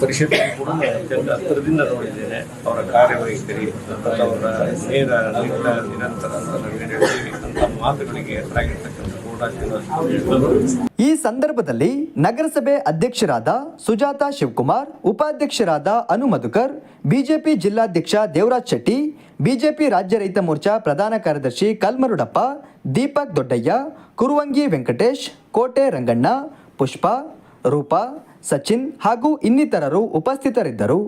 ಪರಿಷತ್ ಕೂಡ ಅತ್ಯಂತ ಹತ್ತಿರದಿಂದ ನೋಡಿದ್ದೇನೆ. ಅವರ ಕಾರ್ಯವೈಖರಿ ಅವರ ನೇರ ನಿರಂತರ ಅಂತ ಅಂತ ಮಾತುಗಳಿಗೆ ಎದುರಾಗಿರ್ತಕ್ಕಂಥ ಕೂಡ ಈ ಸಂದರ್ಭದಲ್ಲಿ ನಗರಸಭೆ ಅಧ್ಯಕ್ಷರಾದ ಸುಜಾತ ಶಿವಕುಮಾರ್, ಉಪಾಧ್ಯಕ್ಷರಾದ ಅನು ಮಧುಕರ್ ಬಿಜೆಪಿ ಜಿಲ್ಲಾಧ್ಯಕ್ಷ ದೇವರಾಜ್ ಶೆಟ್ಟಿ, ಬಿಜೆಪಿ ರಾಜ್ಯ ರೈತ ಮೋರ್ಚಾ ಪ್ರಧಾನ ಕಾರ್ಯದರ್ಶಿ ಕಲ್ಮರುಡಪ್ಪ, ದೀಪಕ್ ದೊಡ್ಡಯ್ಯ, ಕುರುವಂಗಿ ವೆಂಕಟೇಶ್, ಕೋಟೆ ರಂಗಣ್ಣ, ಪುಷ್ಪ, ರೂಪಾ, ಸಚಿನ್ ಹಾಗೂ ಇನ್ನಿತರರು ಉಪಸ್ಥಿತರಿದ್ದರು.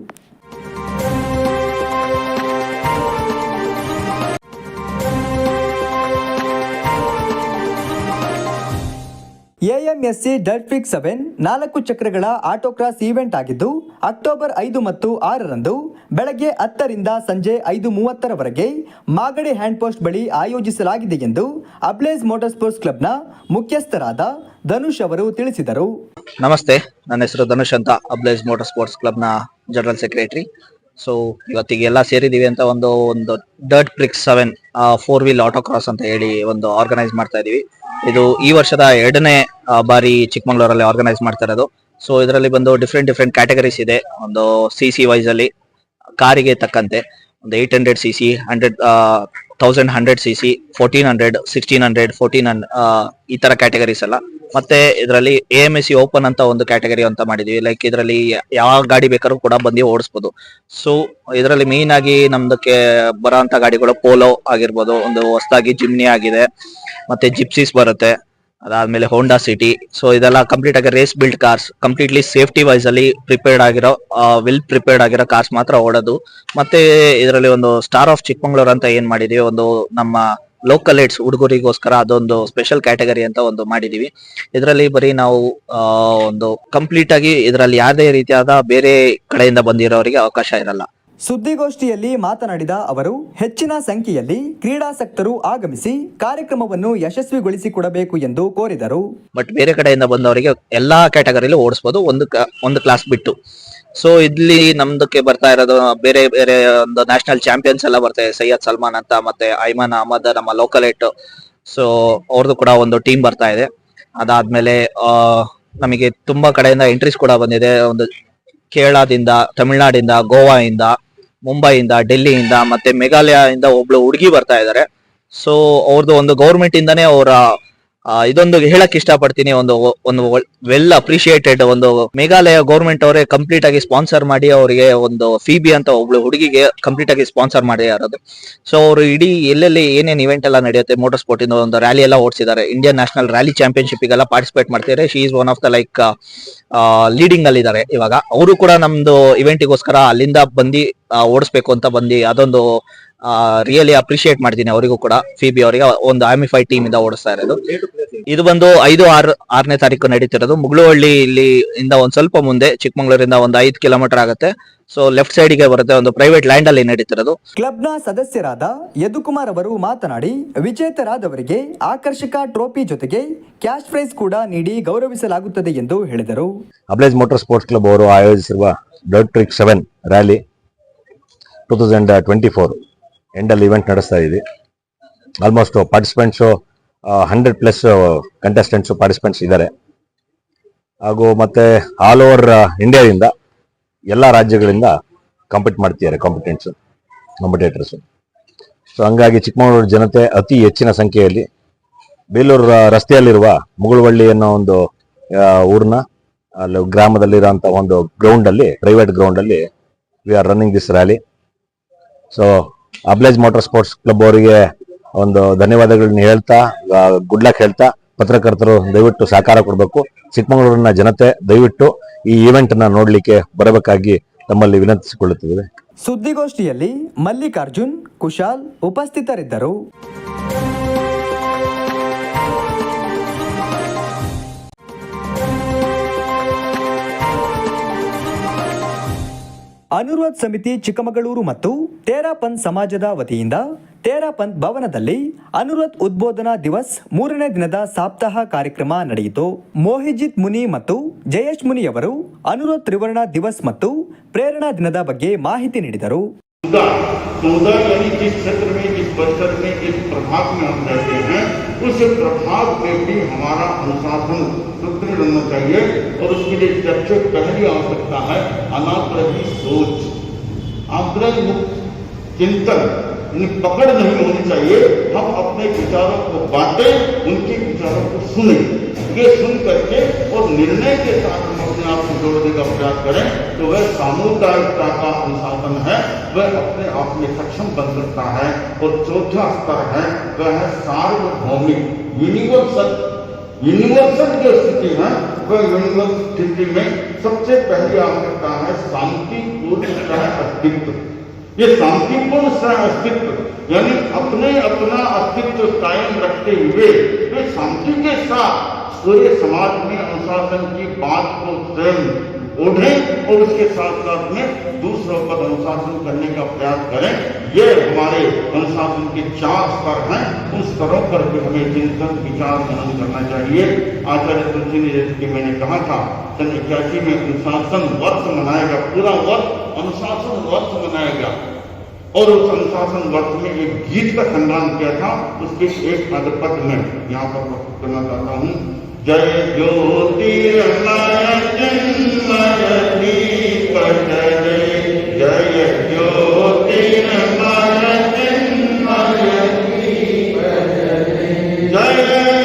ಎಎಂಎಸ್ಸಿ ಡಟ್ ಫಿಕ್ಸ್ ಸೆವೆನ್ ನಾಲ್ಕು ಚಕ್ರಗಳ ಆಟೋಕ್ರಾಸ್ ಈವೆಂಟ್ ಆಗಿದ್ದು, ಅಕ್ಟೋಬರ್ ಐದು ಮತ್ತು ಆರರಂದು ಬೆಳಗ್ಗೆ ಹತ್ತರಿಂದ ಸಂಜೆ ಐದು ಮೂವತ್ತರವರೆಗೆ ಮಾಗಡಿ ಹ್ಯಾಂಡ್ ಪೋಸ್ಟ್ ಬಳಿ ಆಯೋಜಿಸಲಾಗಿದೆ ಎಂದು ಅಬ್ಲೇಸ್ ಮೋಟರ್ ಸ್ಪೋರ್ಟ್ಸ್ ಕ್ಲಬ್ನ ಮುಖ್ಯಸ್ಥರಾದ ಧನುಷ್ ಅವರು ತಿಳಿಸಿದರು. ನಮಸ್ತೆ, ನನ್ನ ಹೆಸರು ಧನುಷ್ ಅಂತ ಅಬ್ಲೇಸ್ ಮೋಟರ್ ಸ್ಪೋರ್ಟ್ಸ್ ಕ್ಲಬ್ನ ಜನರಲ್ ಸೆಕ್ರೆಟರಿ. ಸೊ ಇವತ್ತಿಗೆಲ್ಲ ಸೇರಿದೀವಿ ಅಂತ ಒಂದು ಒಂದು dirt prix seven four wheel auto cross ಅಂತ ಹೇಳಿ ಒಂದು ಆರ್ಗನೈಸ್ ಮಾಡ್ತಾ ಇದೀವಿ. ಇದು ಈ ವರ್ಷದ ಎರಡನೇ ಬಾರಿ ಚಿಕ್ಕಮಂಗ್ಳೂರಲ್ಲಿ ಆರ್ಗನೈಸ್ ಮಾಡ್ತಾ ಇರೋದು. ಸೊ ಇದರಲ್ಲಿ ಬಂದು ಡಿಫ್ರೆಂಟ್ ಡಿಫ್ರೆಂಟ್ ಕ್ಯಾಟಗರೀಸ್ ಇದೆ. ಒಂದು ಸಿ ಸಿ ವೈಸ್ ಅಲ್ಲಿ ಕಾರಿಗೆ ತಕ್ಕಂತೆ. ಒಂದು eight hundred C C hundred thousand hundred C C fourteen hundred sixteen hundred fourteen ಈ ತರ ಕ್ಯಾಟಗರೀಸ್ ಎಲ್ಲ. ಮತ್ತೆ ಇದರಲ್ಲಿ ಎ ಎಂ ಎಸ್ ಓಪನ್ ಅಂತ ಒಂದು ಕ್ಯಾಟಗರಿ ಅಂತ ಮಾಡಿದೀವಿ. ಲೈಕ್ ಇದರಲ್ಲಿ ಯಾವ ಗಾಡಿ ಬೇಕಾದ್ರೂ ಕೂಡ ಬಂದು ಓಡಿಸ್ಬೋದು. ಸೊ ಇದರಲ್ಲಿ ಮೇನ್ ಆಗಿ ನಮ್ದಕ್ಕೆ ಬರೋಂತ ಗಾಡಿಗಳು ಪೋಲೋ ಆಗಿರ್ಬೋದು. ಒಂದು ಹೊಸದಾಗಿ ಜಿಮ್ನಿ ಆಗಿದೆ. ಮತ್ತೆ ಜಿಪ್ಸಿಸ್ ಬರುತ್ತೆ. ಅದಾದ್ಮೇಲೆ ಹೋಂಡಾ ಸಿಟಿ ಸೊ ಇದೆಲ್ಲ ಕಂಪ್ಲೀಟ್ ಆಗಿ race build cars completely safety wise ಅಲ್ಲಿ ಪ್ರಿಪೇರ್ಡ್ ಆಗಿರೋ ವಿಲ್ ಪ್ರಿಪೇರ್ಡ್ ಆಗಿರೋ ಕಾರ್ಸ್ ಮಾತ್ರ ಓಡೋದು. ಮತ್ತೆ ಇದರಲ್ಲಿ ಒಂದು ಸ್ಟಾರ್ ಆಫ್ ಚಿಕ್ಕಮಂಗ್ಳೂರ್ ಅಂತ ಏನ್ ಮಾಡಿದೀವಿ. ಒಂದು ನಮ್ಮ ಲೋಕಲ್ ಏಡ್ಸ್ ಹುಡುಗರಿಗೋಸ್ಕರ ಅದೊಂದು ಸ್ಪೆಷಲ್ ಕ್ಯಾಟಗರಿ ಅಂತ ಒಂದು ಮಾಡಿದೀವಿ. ಇದರಲ್ಲಿ ಬರೀ ನಾವು ಒಂದು ಕಂಪ್ಲೀಟ್ ಆಗಿ ಇದರಲ್ಲಿ ಯಾವುದೇ ರೀತಿಯಾದ ಬೇರೆ ಕಡೆಯಿಂದ ಬಂದಿರೋರಿಗೆ ಅವಕಾಶ ಇರಲ್ಲ. ಸುದ್ದಿಗೋಷ್ಠಿಯಲ್ಲಿ ಮಾತನಾಡಿದ ಅವರು ಹೆಚ್ಚಿನ ಸಂಖ್ಯೆಯಲ್ಲಿ ಕ್ರೀಡಾಸಕ್ತರು ಆಗಮಿಸಿ ಕಾರ್ಯಕ್ರಮವನ್ನು ಯಶಸ್ವಿಗೊಳಿಸಿಕೊಡಬೇಕು ಎಂದು ಕೋರಿದರು. ಬಟ್ ಬೇರೆ ಕಡೆಯಿಂದ ಬಂದವರಿಗೆ ಎಲ್ಲಾ ಕ್ಯಾಟಗರಿಲೂ ಓಡಿಸಬಹುದು ಒಂದು ಒಂದು ಕ್ಲಾಸ್ ಬಿಟ್ಟು. ಸೊ ಇಲ್ಲಿ ನಮ್ದಕ್ಕೆ ಬರ್ತಾ ಇರೋದು ಬೇರೆ ಬೇರೆ ಒಂದು ನ್ಯಾಷನಲ್ ಚಾಂಪಿಯನ್ಸ್ ಎಲ್ಲ ಬರ್ತಾ ಇದೆ. ಸೈಯದ್ ಸಲ್ಮಾನ್ ಅಂತ ಮತ್ತೆ ಐಮಾನ್ ಅಹಮದ್ ನಮ್ಮ ಲೋಕಲ್ ಏಟ್ ಸೊ ಅವ್ರದ್ದು ಕೂಡ ಒಂದು ಟೀಮ್ ಬರ್ತಾ ಇದೆ. ಅದಾದ್ಮೇಲೆ ನಮಗೆ ತುಂಬಾ ಕಡೆಯಿಂದ ಎಂಟ್ರೀಸ್ ಕೂಡ ಬಂದಿದೆ. ಒಂದು ಕೇರಳದಿಂದ, ತಮಿಳ್ನಾಡಿಂದ ಗೋವಾದಿಂದ ಮುಂಬೈಯಿಂದ, ಡೆಲ್ಲಿಯಿಂದ ಮತ್ತೆ ಮೇಘಾಲಯದಿಂದ ಒಬ್ಳು ಹುಡುಗಿ ಬರ್ತಾ ಇದ್ದಾರೆ ಸೊ ಅವ್ರದ್ದು ಒಂದು ಗೌರ್ಮೆಂಟ್ ಇಂದಾನೇ ಅವರ ಇದೊಂದು ಹೇಳಕ್ ಇಷ್ಟಪಡ್ತೀನಿ ಒಂದು ಒಂದು ವೆಲ್ ಅಪ್ರಿಶಿಯೇಟೆಡ್ ಒಂದು ಮೇಘಾಲಯ ಗೌರ್ಮೆಂಟ್ ಅವರೇ ಕಂಪ್ಲೀಟ್ ಆಗಿ ಸ್ಪಾನ್ಸರ್ ಮಾಡಿ ಅವರಿಗೆ ಒಂದು ಫಿಬಿ ಅಂತ ಒಬ್ಳು ಹುಡುಗಿಗೆ ಕಂಪ್ಲೀಟ್ ಆಗಿ ಸ್ಪಾನ್ಸರ್ ಮಾಡಿ ಇರೋದು ಸೊ ಅವರು ಇಡೀ ಎಲ್ಲೆಲ್ಲಿ ಏನೇನು ಇವೆಂಟ್ ಎಲ್ಲ ನಡೆಯುತ್ತೆ ಮೋಟರ್ ಸ್ಪೋರ್ಟ್ ಇಂದ ಒಂದು ರ್ಯಾಲಿ ಎಲ್ಲ ಓಡಿಸಿದ್ದಾರೆ. ಇಂಡಿಯನ್ ನ್ಯಾಷನಲ್ ರ್ಯಾಲಿ ಚಾಂಪಿಯನ್ಶಿಪ್ ಗೆಲ್ಲ ಪಾರ್ಟಿಸಿಪೇಟ್ ಮಾಡ್ತಿದ್ದಾರೆ. She is one of the like leading ಅಲ್ಲಿ ಇದ್ದಾರೆ ಇವಾಗ. ಅವರು ಕೂಡ ನಮ್ದು ಇವೆಂಟಿಗೋಸ್ಕರ ಅಲ್ಲಿಂದ ಬಂದು ಓಡಿಸ್ಬೇಕು ಅಂತ ಬಂದು ಅದೊಂದು ರಿಯಲಿ ಅಪ್ರಿಶಿಯೇಟ್ ಮಾಡ್ತೀನಿ ಅವರಿಗೂ ಕೂಡ. ಫಿಬಿ ಅವರಿಗೆ ಒಂದು ಆಮಿಫೈ ಟೀಮ್ ಇಂದ ಓಡಿಸ್ತಾ ಇರೋದು. ಇದು ಬಂದು ಐದು ಆರು ಆರನೇ ತಾರೀಕು ನಡೀತಿರೋದು. ಮುಗುಳುವಳ್ಳಿ ಇಲ್ಲಿ ಇಂದ ಒಂದ್ ಸ್ವಲ್ಪ ಮುಂದೆ ಚಿಕ್ಕಮಂಗ್ಳೂರಿಂದ ಒಂದು ಐದು ಕಿಲೋಮೀಟರ್ ಆಗುತ್ತೆ. ಸೊ ಲೆಫ್ಟ್ ಸೈಡ್ಗೆ ಬರುತ್ತೆ ಒಂದು ಪ್ರೈವೇಟ್ ಲ್ಯಾಂಡ್ ಅಲ್ಲಿ ನಡೀತಿರೋದು. ನ ಸದಸ್ಯರಾದ ಯದುಕುಮಾರ್ ಅವರು ಮಾತನಾಡಿ ವಿಜೇತರಾದವರಿಗೆ ಆಕರ್ಷಕ ಟ್ರೋಫಿ ಜೊತೆಗೆ ಕ್ಯಾಶ್ ಪ್ರೈಸ್ ಕೂಡ ನೀಡಿ ಗೌರವಿಸಲಾಗುತ್ತದೆ ಎಂದು ಹೇಳಿದರು. ಅಬ್ಲೇಜ್ ಮೋಟಾರ್ ಸ್ಪೋರ್ಟ್ಸ್ ಕ್ಲಬ್ ಅವರು ಆಯೋಜಿಸಿರುವ dirt prix seven rally two thousand twenty four ಎಂಡಲ್ಲಿ event ನಡೆಸ್ತಾ ಇದ್ದೀವಿ almost participants hundred plus contestants participants ಇದ್ದಾರೆ. ಹಾಗೂ ಮತ್ತೆ ಆಲ್ ಓವರ್ ಇಂಡಿಯಾದಿಂದ ಎಲ್ಲ ರಾಜ್ಯಗಳಿಂದ ಕಾಂಪೀಟ್ ಮಾಡ್ತಿದ್ದಾರೆ ಕಾಂಪಿಟೆಂಟ್ಸು ಕಾಂಪಿಟೇಟರ್ಸು ಸೊ ಹಂಗಾಗಿ ಚಿಕ್ಕಮಗಳೂರು ಜನತೆ ಅತಿ ಹೆಚ್ಚಿನ ಸಂಖ್ಯೆಯಲ್ಲಿ ಬೇಲೂರು ರಸ್ತೆಯಲ್ಲಿರುವ ಮುಗುಳುವಳ್ಳಿ ಅನ್ನೋ ಒಂದು ಊರಿನ, ಅಲ್ಲಿ ಗ್ರಾಮದಲ್ಲಿರುವಂತ ಒಂದು ಗ್ರೌಂಡ್ ಅಲ್ಲಿ ಪ್ರೈವೇಟ್ ಗ್ರೌಂಡ್ ಅಲ್ಲಿ we are running this rally so Ablaze motor sports club ಅವರಿಗೆ ಒಂದು ಧನ್ಯವಾದಗಳನ್ನ ಹೇಳ್ತಾ ಗುಡ್ ಲಕ್ ಹೇಳ್ತಾ ಪತ್ರಕರ್ತರು ದಯವಿಟ್ಟು ಸಹಕಾರ ಕೊಡಬೇಕು. ಚಿಕ್ಕಮಗಳೂರಿನ ಜನತೆ ದಯವಿಟ್ಟು ಈ ಈವೆಂಟ್ನ ನೋಡ್ಲಿಕ್ಕೆ ಬರಬೇಕಾಗಿ ತಮ್ಮಲ್ಲಿ ವಿನಂತಿಸಿಕೊಳ್ಳುತ್ತಿದ್ದೇವೆ. ಸುದ್ದಿಗೋಷ್ಠಿಯಲ್ಲಿ ಮಲ್ಲಿಕಾರ್ಜುನ್, ಕುಶಾಲ್ ಉಪಸ್ಥಿತರಿದ್ದರು. ಅನುರೋಧ್ ಸಮಿತಿ ಚಿಕ್ಕಮಗಳೂರು ಮತ್ತು ತೇರಾಪಂತ್ ಸಮಾಜದ ವತಿಯಿಂದ ತೇರಾಪಂತ್ ಭವನದಲ್ಲಿ ಅನುರೋಧ್ ಉದ್ಬೋಧನಾ ದಿವಸ್ ಮೂರನೇ ದಿನದ ಸಪ್ತಾಹ ಕಾರ್ಯಕ್ರಮ ನಡೆಯಿತು ಮೋಹಿಜಿತ್ ಮುನಿ ಮತ್ತು ಜಯೇಶ್ ಮುನಿ ಅವರು ಅನುರೋಧ್ ತ್ರಿವರ್ಣ ದಿವಸ್ ಮತ್ತು ಪ್ರೇರಣಾ ದಿನದ ಬಗ್ಗೆ ಮಾಹಿತಿ ನೀಡಿದರು समुदाय यानी जिस क्षेत्र में जिस परिसर में जिस प्रभाग में हम रहते हैं उस प्रभाव में भी हमारा अनुशासन सुदृढ़ रहना चाहिए और उसके लिए सबसे पहली आवश्यकता है अनाग्रही सोच। आग्रह मुक्त चिंतन पकड़ नहीं होनी चाहिए। हम अपने विचारों को बांटें, उनके विचारों को सुने। ये सुन करके और निर्णय के साथ हम अपने आप को जोड़ने का प्रयास करें तो वह सामुदायिकता का अनुशासन है, वह अपने आप में सक्षम बन सकता है और चौथा स्तर है, वह है सार्वभौमिक यूनिवर्सल यूनिवर्सल जो स्थिति है, वह यूनिवर्सल स्थिति में सबसे पहली आवश्यकता है शांतिपूर्ण सह अस्तित्व। ये शांतिपूर्ण सह अस्तित्व, यानी अपने अपना अस्तित्व कायम रखते हुए वे शांति के साथ पूरे समाज में अनुशासन की बात को स्वयं ओढ़े और उसके साथ साथ में दूसरों पर अनुशासन करने का प्रयास करें। ये हमारे अनुशासन के चार स्तर हैं। उन स्तरों पर भी हमें चिंतन, विचार, मनन करना चाहिए। आचार्य तुलसी ने जैसे कि मैंने कहा था, सन इक्यासी में अनुशासन वर्ष मनाएगा, पूरा वर्ष अनुशासन वर्ष मनाएगा। और उस अनुशासन वर्ष में एक गीत का संग्राम किया था, उसके एक पद पद में। यहाँ पर करना चाहता हूँ। जय ज्योतिर्मय चिन्मय दीप जय ज्योति ज्योतिर्मय चिन्मय जय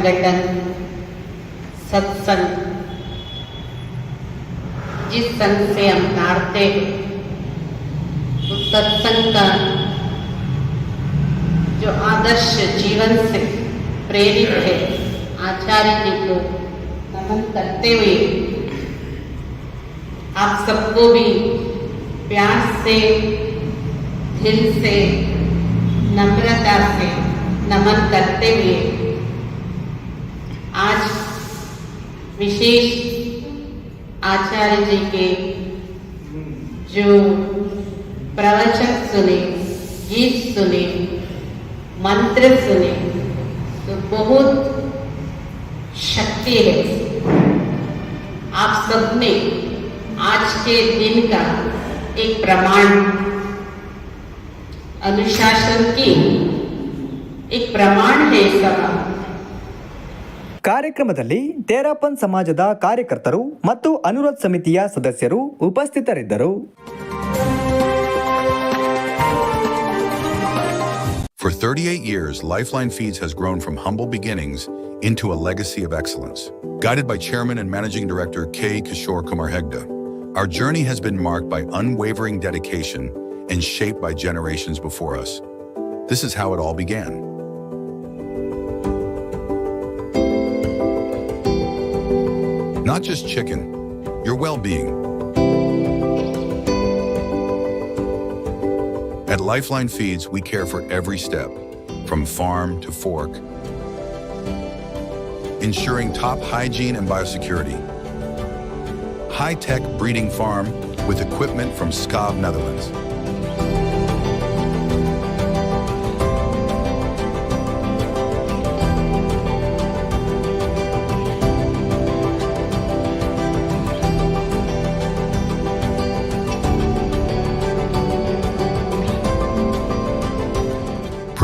महासंगठन सत्संग, जिस संघ से हम तारते हैं, उस सत्संग का जो आदर्श जीवन से प्रेरित है, आचार्य जी को नमन करते हुए आप सबको भी प्यार से, दिल से, नम्रता से नमन करते हुए आज विशेष आचार्य जी के जो प्रवचन सुने, गीत सुने, मंत्र सुने तो बहुत शक्ति है। आप सबने आज के दिन का एक प्रमाण, अनुशासन की एक प्रमाण है सभा। ಕಾರ್ಯಕ್ರಮದಲ್ಲಿ ತೇರಾಪನ್ ಸಮಾಜದ ಕಾರ್ಯಕರ್ತರು ಮತ್ತು ಅನುರೋಧ್ ಸಮಿತಿಯ ಸದಸ್ಯರು ಉಪಸ್ಥಿತರಿದ್ದರು For 38 years, Lifeline Feeds has grown from humble beginnings into a legacy of excellence. Guided by Chairman and Managing Director K. Kishore Kumar Hegde, our journey has been marked by unwavering dedication and shaped by generations before us. This is how it all began. Not just chicken, your well-being. At Lifeline Feeds, we care for every step, from farm to fork, ensuring top hygiene and biosecurity. High-tech breeding farm with equipment from Skav, Netherlands.